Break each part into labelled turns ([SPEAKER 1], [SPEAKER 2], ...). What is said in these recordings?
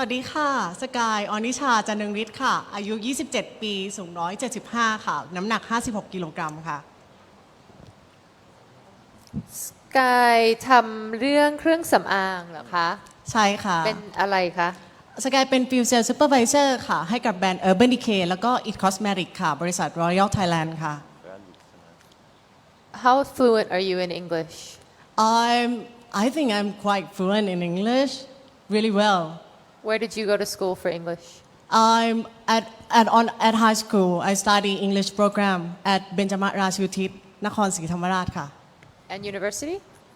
[SPEAKER 1] วัสดีค่ะ สกายออนิชา จันนึงฤทธิ์ค่ะ อายุ 27 ปี สูง 175 ค่ะ น้ำหนัก 56 กิโลกรัมค่ะ
[SPEAKER 2] กายทำเรื่องเครื่องสำอางเหรอคะ
[SPEAKER 1] ใช่ค่ะ
[SPEAKER 2] เป็นอะไรคะ
[SPEAKER 1] สกายเป็นฟิวเซลซูเปอร์วิเซอร์ค่ะ ให้กับแบรนด์ Urban Decay แล้วก็ It Cosmetic ค่ะ บริษัท Royal Thailand ค่ะ
[SPEAKER 2] How fluent are you in English
[SPEAKER 1] I'm I think I'm quite fluent in English really well
[SPEAKER 2] Where did you go to school for English
[SPEAKER 1] I'm at at on at high school I study English program at เบญจมาราชูทิศนครศรีธรรมราชค่ะ
[SPEAKER 2] and university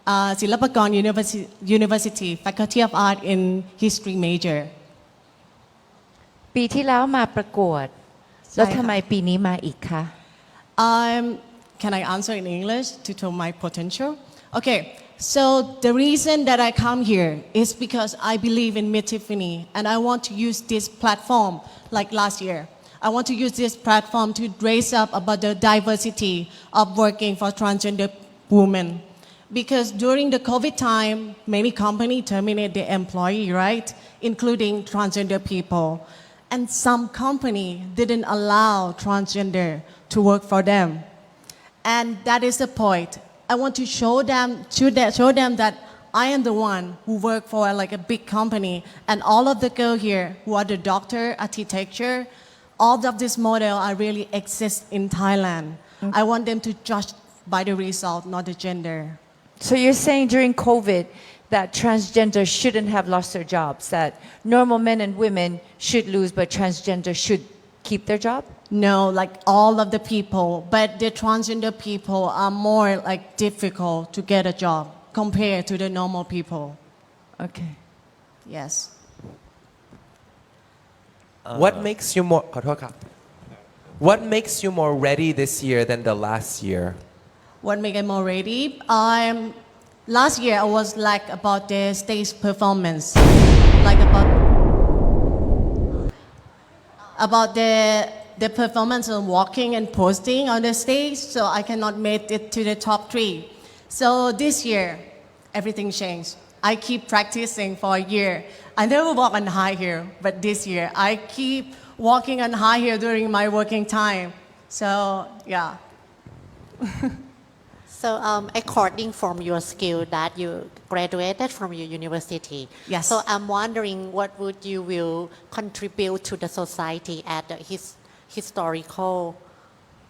[SPEAKER 1] อ่าศิลปากร University University Faculty of Art in History major
[SPEAKER 3] ปีที่แล้วมาประกวด
[SPEAKER 1] ใช่
[SPEAKER 3] แล้ว
[SPEAKER 1] ค่ะ
[SPEAKER 3] ทำไมปีนี้มาอีกคะ
[SPEAKER 1] Um, can I answer in English to tell my potential? Okay, so the reason that I come here is because I believe in Mid Tiffany and I want to use this platform like last year. I want to use this platform to raise up about the diversity of working for transgender women. Because during the COVID time, many companies terminate their employee, right? Including transgender people. And some company didn't allow transgender to work for them. And that is the point. I want to show them, them, show them that I am the one who work for like a big company, and all of the girl here who are the doctor, architecture, all of this model are really exist in Thailand. Mm-hmm. I want them to judge by the result, not the gender.
[SPEAKER 3] So you're saying during COVID that transgender shouldn't have lost their jobs, that normal men and women should lose, but transgender should keep their job?
[SPEAKER 1] No, like all of the people, but the transgender people are more like difficult to get a job compared to the normal people.
[SPEAKER 3] Okay.
[SPEAKER 1] Yes.
[SPEAKER 4] What makes you more ขอโทษครับ What makes you more ready this year than the last year
[SPEAKER 1] What make I more ready? Um, last year I was like about the stage performance, like about about the the performance of walking and posting on the stage. So I cannot make it to the top three. So this year, everything changed. I keep practicing for a year. I never walk on high heel, but this year I keep walking on high heel during my working time. So yeah.
[SPEAKER 5] So, um, according from your skill that you graduated from your university.
[SPEAKER 1] Yes.
[SPEAKER 5] So, I'm wondering what would you will contribute to the society at the his, historical.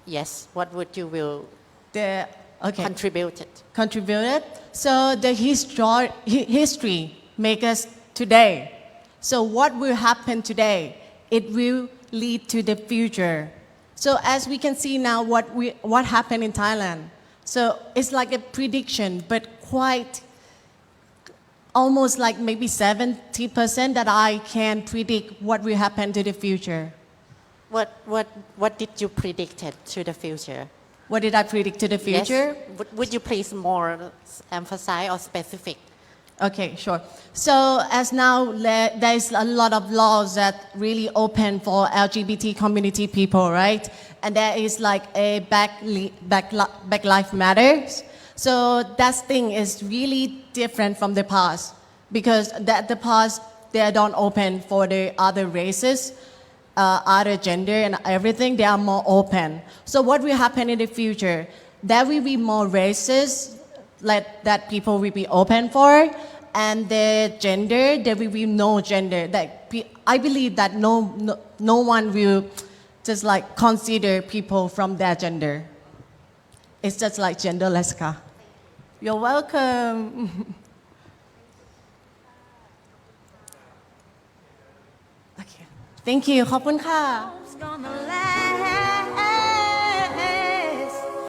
[SPEAKER 5] Yes. What would you will
[SPEAKER 1] The okay.
[SPEAKER 5] contribute it?
[SPEAKER 1] contributed. So the histor- hi- history make us today. So what will happen today? It will lead to the future. So as we can see now, what we what happened in Thailand. So it's like a prediction, but quite almost like maybe 70% that I can predict what will happen to the future.
[SPEAKER 5] What what what did you predict it to the future?
[SPEAKER 1] What did I predict to the future?
[SPEAKER 5] Yes. Would, would you please more emphasize or specific?
[SPEAKER 1] Okay, sure. So as now there is a lot of laws that really open for LGBT community people, right? And there is like a back back back life matters. So that thing is really different from the past because that the past they don't open for the other races, uh, other gender and everything. They are more open. So what will happen in the future? There will be more races let that people will be open for and the gender there will be no gender that pe- i believe that no, no no one will just like consider people from their gender it's just like genderless ka. you're welcome okay thank you ขอบคุณค่ะ
[SPEAKER 6] It's gonna last